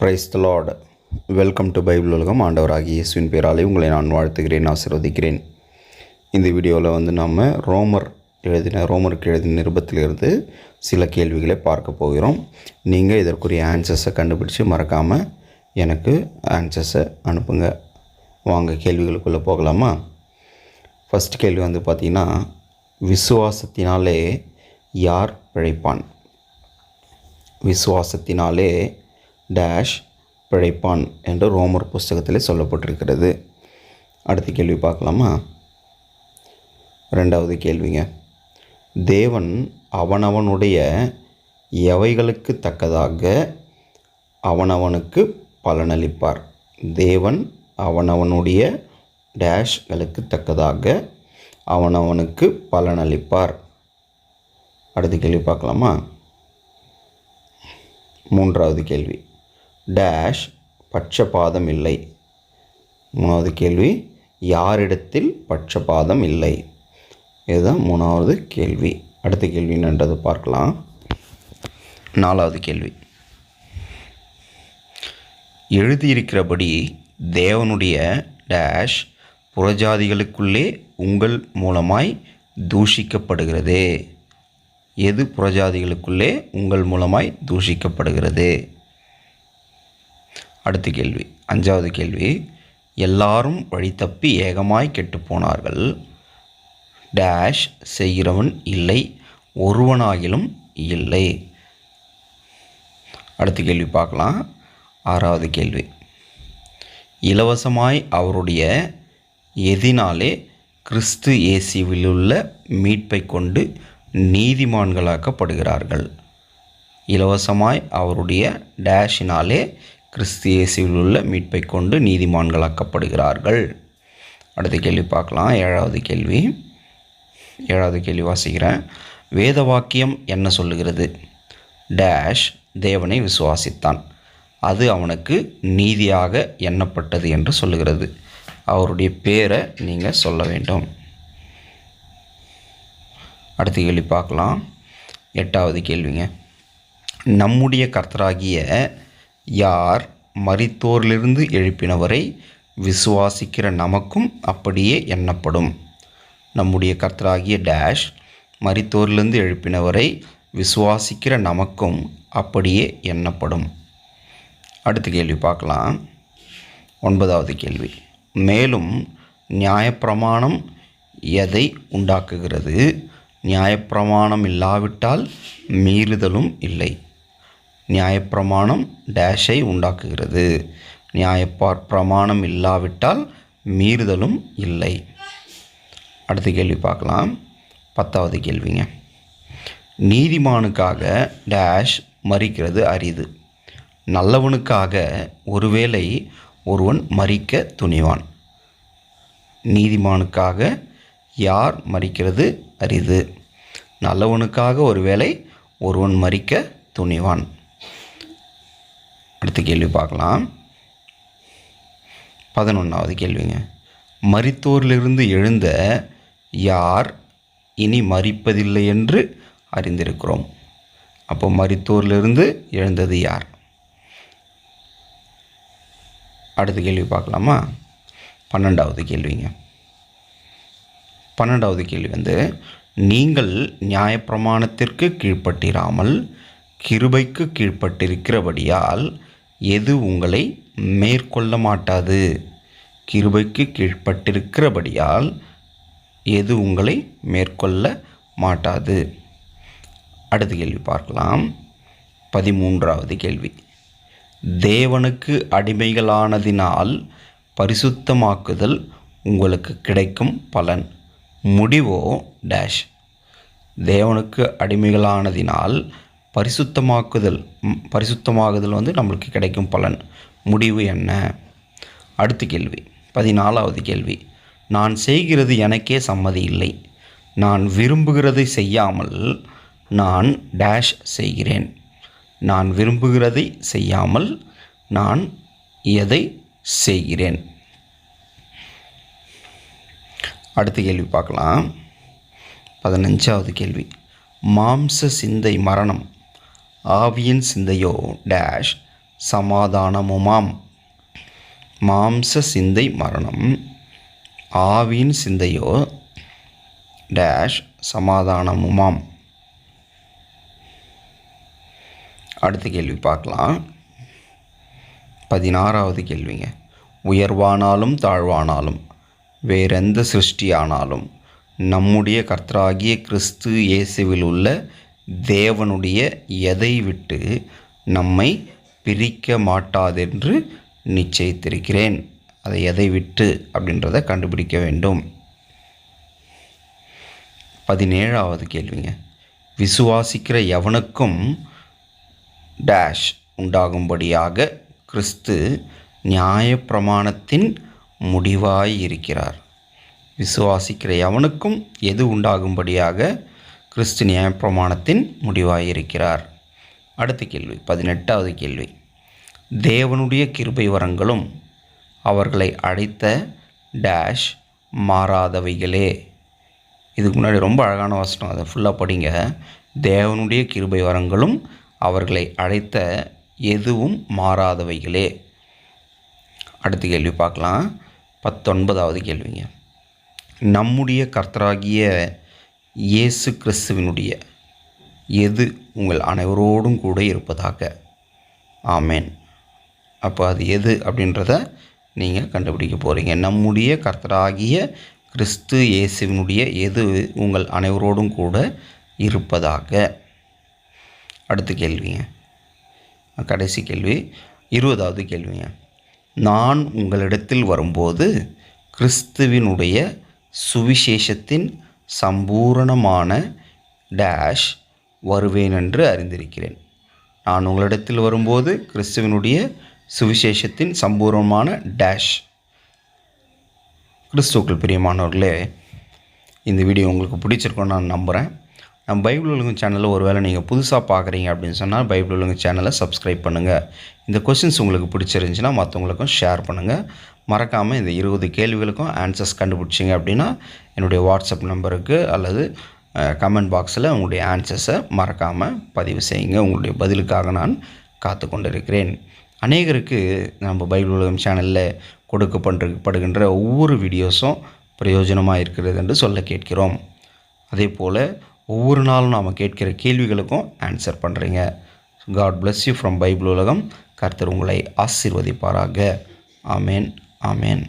Praise the Lord welcome to Bible உலகம். ஆண்டவராகிய இயேசுவின் பேராலே உங்களை நான் வாழ்த்துகிறேன் ஆசிர்வதிக்கிறேன். இந்த வீடியோவில் வந்து நாம் ரோமர் எழுதின ரோமருக்கு எழுதின நிருபத்திலிருந்து சில கேள்விகளை பார்க்க போகிறோம். நீங்கள் இதற்குரிய ஆன்சர்ஸை கண்டுபிடிச்சு மறக்காமல் எனக்கு ஆன்சர்ஸை அனுப்புங்க. வாங்க கேள்விகளுக்குள்ளே போகலாமா? ஃபஸ்ட் கேள்வி வந்து பார்த்திங்கன்னா விசுவாசத்தினாலே யார் பிழைப்பான்? விசுவாசத்தினாலே டேஷ் பிழைப்பான் என்று ரோமர் புஸ்தகத்திலே சொல்லப்பட்டிருக்கிறது. அடுத்த கேள்வி பார்க்கலாமா? ரெண்டாவது கேள்விங்க. தேவன் அவனவனுடைய எவைகளுக்கு தக்கதாக அவனவனுக்கு பலனளிப்பார். தேவன் அவனவனுடைய டேஷ்களுக்கு தக்கதாக அவனவனுக்கு பலனளிப்பார். அடுத்த கேள்வி பார்க்கலாமா? மூன்றாவது கேள்வி. டேஷ் பட்சபாதம் இல்லை. மூணாவது கேள்வி யாரிடத்தில் பட்சபாதம் இல்லை? இதுதான் மூணாவது கேள்வி. அடுத்த கேள்வி என்னன்றதை பார்க்கலாம். நாலாவது கேள்வி. எழுதியிருக்கிறபடி தேவனுடைய டேஷ் புறஜாதிகளுக்குள்ளே உங்கள் மூலமாய் தூஷிக்கப்படுகிறது. எது புறஜாதிகளுக்குள்ளே உங்கள் மூலமாய் தூஷிக்கப்படுகிறது? அடுத்த கேள்வி. அஞ்சாவது கேள்வி. எல்லாரும் வழி தப்பி ஏகமாய் கெட்டுப்போனார்கள் டேஷ் செய்கிறவன் இல்லை ஒருவனாகிலும் இல்லை. அடுத்த கேள்வி பார்க்கலாம். ஆறாவது கேள்வி. இலவசமாய் அவருடைய எதினாலே கிறிஸ்து இயேசுவிலுள்ள மீட்பை கொண்டு நீதிமான்களாக்கப்படுகிறார்கள். இலவசமாய் அவருடைய டேஷினாலே கிறிஸ்து இயேசுவில் உள்ள மீட்பை கொண்டு நீதிமான்களாக்கப்படுகிறார்கள். அடுத்த கேள்வி பார்க்கலாம். ஏழாவது கேள்வி. ஏழாவது கேள்வி வாசிக்கிறேன். வேத வாக்கியம் என்ன சொல்லுகிறது? டேஷ் தேவனை விசுவாசித்தான். அது அவனுக்கு நீதியாக எண்ணப்பட்டது என்று சொல்லுகிறது. அவருடைய பேரை நீங்கள் சொல்ல வேண்டும். அடுத்த கேள்வி பார்க்கலாம். எட்டாவது கேள்விங்க. நம்முடைய கர்த்தராகிய யார் மரித்தோரிலிருந்து எழுப்பினவரை விசுவாசிக்கிற நமக்கும் அப்படியே எண்ணப்படும். நம்முடைய கர்த்தராகிய டேஷ் மரித்தோரிலிருந்து எழுப்பினவரை விசுவாசிக்கிற நமக்கும் அப்படியே எண்ணப்படும். அடுத்த கேள்வி பார்க்கலாம். ஒன்பதாவது கேள்வி. மேலும் நியாயப்பிரமாணம் எதை உண்டாக்குகிறது? நியாயப்பிரமாணம் இல்லாவிட்டால் மீறுதலும் இல்லை. நியாயப்பிரமாணம் டேஷை உண்டாக்குகிறது. நியாயப்பார் பிரமாணம் இல்லாவிட்டால் மீறுதலும் இல்லை. அடுத்த கேள்வி பார்க்கலாம். பத்தாவது கேள்விங்க. நீதிமானுக்காக டேஷ் மறிக்கிறது அரிது. நல்லவனுக்காக ஒருவேளை ஒருவன் மறிக்க துணிவான். நீதிமானுக்காக யார் மறிக்கிறது அரிது. நல்லவனுக்காக ஒருவேளை ஒருவன் மறிக்க துணிவான். அடுத்த கேள்வி பார்க்கலாம். பதினொன்றாவது கேள்விங்க. மரித்தோரிலிருந்து எழுந்த யார் இனி மறிப்பதில்லை என்று அறிந்திருக்கிறோம். அப்போ மறித்தோரிலிருந்து எழுந்தது யார்? அடுத்த கேள்வி பார்க்கலாமா? பன்னெண்டாவது கேள்விங்க. பன்னெண்டாவது கேள்வி வந்து நீங்கள் நியாயப்பிரமாணத்திற்கு கீழ்ப்பட்டிராமல் கிருபைக்கு கீழ்ப்பட்டிருக்கிறபடியால் எது உங்களை மேற்கொள்ள மாட்டாது? கிருபைக்கு கீழ்ப்பட்டிருக்கிறபடியால் எது உங்களை மேற்கொள்ள மாட்டாது? அடுத்த கேள்வி பார்க்கலாம். பதிமூன்றாவது கேள்வி. தேவனுக்கு அடிமைகளானதினால் பரிசுத்தமாக்குதல் உங்களுக்கு கிடைக்கும் பலன். முடிவோ டேஷ் தேவனுக்கு அடிமைகளானதினால் பரிசுத்தமாக்குதல் பரிசுத்தமாகுதல் வந்து நம்மளுக்கு கிடைக்கும் பலன். முடிவு என்ன? அடுத்த கேள்வி. பதினாலாவது கேள்வி. நான் செய்கிறது எனக்கே சம்மதி இல்லை. நான் விரும்புகிறதை செய்யாமல் நான் டேஷ் செய்கிறேன். நான் விரும்புகிறதை செய்யாமல் நான் எதை செய்கிறேன்? அடுத்த கேள்வி பார்க்கலாம். பதினஞ்சாவது கேள்வி. மாம்ச சிந்தை மரணம். ஆவியின் சிந்தையோ? டேஷ் சமாதானமுமாம். மாம்ச சிந்தை மரணம். ஆவியின் சிந்தையோ? டேஷ் சமாதானமுமாம். அடுத்த கேள்வி பார்க்கலாம். பதினாறாவது கேள்விங்க. உயர்வானாலும் தாழ்வானாலும் வேறெந்த சிருஷ்டியானாலும் நம்முடைய கர்த்தராகிய கிறிஸ்து இயேசுவில் உள்ள தேவனுடைய எதை விட்டு நம்மை பிரிக்க மாட்டாதென்று நிச்சயித்திருக்கிறேன். அதை எதை விட்டு அப்படின்றத கண்டுபிடிக்க வேண்டும். பதினேழாவது கேள்விங்க. விசுவாசிக்கிற எவனுக்கும் டேஷ் உண்டாகும்படியாக கிறிஸ்து நியாயப்பிரமாணத்தின் முடிவாய் இருக்கிறார். விசுவாசிக்கிற எவனுக்கும் எது உண்டாகும்படியாக கிறிஸ்து நியாயப்பிரமாணத்தின் முடிவாயிருக்கிறார். அடுத்த கேள்வி பதினெட்டாவது கேள்வி. தேவனுடைய கிருபை வரங்களும் அவர்களை அழைத்த டேஷ் மாறாதவைகளே. இதுக்கு முன்னாடி ரொம்ப அழகான வசனம் அதை ஃபுல்லாக படிங்க. தேவனுடைய கிருபை வரங்களும் அவர்களை அழைத்த எதுவும் மாறாதவைகளே. அடுத்த கேள்வி பார்க்கலாம். பத்தொன்பதாவது கேள்விங்க. நம்முடைய கர்த்தராகிய இயேசு கிறிஸ்துவினுடைய எது உங்கள் அனைவரோடும் கூட இருப்பதாக. ஆமேன். அப்போ அது எது அப்படின்றத நீங்கள் கண்டுபிடிக்க போகிறீங்க நம்முடைய கர்த்தராகிய கிறிஸ்து இயேசுவினுடைய எது உங்கள் அனைவரோடும் கூட இருப்பதாக. அடுத்த கேள்விங்க. கடைசி கேள்வி இருபதாவது கேள்விங்க. நான் உங்களிடத்தில் வரும்போது கிறிஸ்துவினுடைய சுவிசேஷத்தின் சம்பூரணமான டேஷ் வருவேன் என்று அறிந்திருக்கிறேன். நான் உங்களிடத்தில் வரும்போது கிறிஸ்துவினுடைய சுவிசேஷத்தின் சம்பூர்ணமான டேஷ் கிறிஸ்துக்கள் பிரியமானவர்களே இந்த வீடியோ உங்களுக்கு பிடிச்சிருக்கோன்னு நான் நம்புகிறேன் நம்ம பைபிள் உலகம் சேனலில் ஒரு வேளை நீங்கள் புதுசாக பார்க்குறீங்க அப்படின்னு சொன்னால் பைபிள் உலகம் சேனலை சப்ஸ்கிரைப் பண்ணுங்கள் இந்த கொஷின்ஸ் உங்களுக்கு பிடிச்சிருந்துச்சின்னா மற்றவங்களுக்கும் ஷேர் பண்ணுங்கள் மறக்காமல் இந்த இருபது கேள்விகளுக்கும் ஆன்சர்ஸ் கண்டுபிடிச்சிங்க அப்படின்னா என்னுடைய வாட்ஸ்அப் நம்பருக்கு அல்லது கமெண்ட் பாக்ஸில் உங்களுடைய ஆன்சர்ஸை மறக்காமல் பதிவு செய்யுங்க. உங்களுடைய பதிலுக்காக நான் காத்து கொண்டிருக்கிறேன். அநேகருக்கு நம்ம பைபிள் உலகம் சேனலில் கொடுக்க படுகின்ற ஒவ்வொரு வீடியோஸும் பிரயோஜனமாக இருக்கிறது என்று சொல்ல கேட்கிறோம். அதே போல் ஒவ்வொரு நாளும் நாம் கேட்கிற கேள்விகளுக்கும் ஆன்சர் பண்ணுறீங்க God bless you from Bible உலகம். கர்த்தர் உங்களை ஆசீர்வதிப்பாராக. ஆமேன் ஆமேன்